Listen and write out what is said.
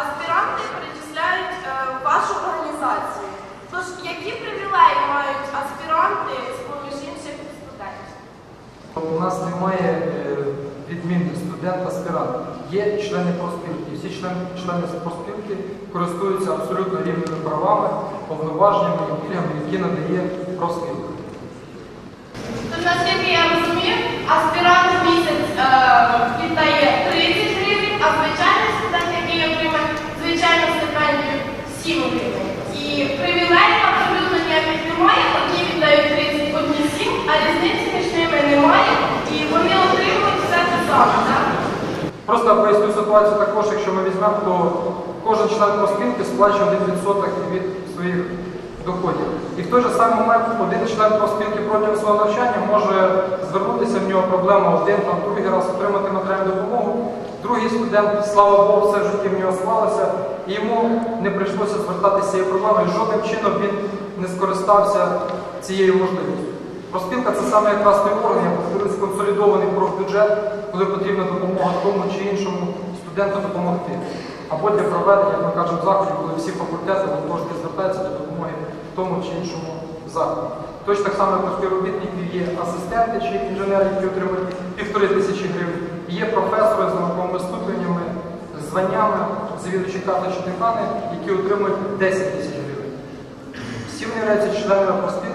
аспіранти перечисляють е, вашу організацію. Тож, які привілеї У нас немає е, відмінних студент-аспірант. Є члени профспілки. Всі члени, члени профспілки користуються абсолютно рівними правами, повноваженнями і пільгами, які надає профспілка. Тож, наскільки я розумію, аспірант в місяць е, віддає 30 гривень, а звичайний студент, який отримає звичайну стипендію 7 гривень. І привілеїв абсолютно ніяких немає, одні віддають 30, одні 7, а різниці між ними немає, і вони отримують все те саме. Так? Просто поясню ситуацію також, якщо ми візьмемо, то кожен член профспілки сплачує 1% від своїх доходів. І в той же самий момент один член профспілки протягом свого навчання може звернутися в нього проблема один, там другий раз отримати матеріальну допомогу. Другий студент, слава Богу, все в житті в нього склалося, і йому не прийшлося звертатися цією проблемою. Жодним чином він не скористався цією можливістю. Профспілка це саме якраз той орган, я повторюсь, консолідований профбюджет, коли потрібна допомога тому чи іншому студенту допомогти. Або для проведення, як ми кажемо, заходів, коли всі факультети кожен звертаються до допомоги тому чи іншому заході. Точно так само, у співробітників є асистенти чи інженери, які отримують півтори тисячі гривень, є професори з науковими ступенями, званнями, завідувачі чи декани, які отримують 10 тисяч гривень. Всі вони являються членами профспілки.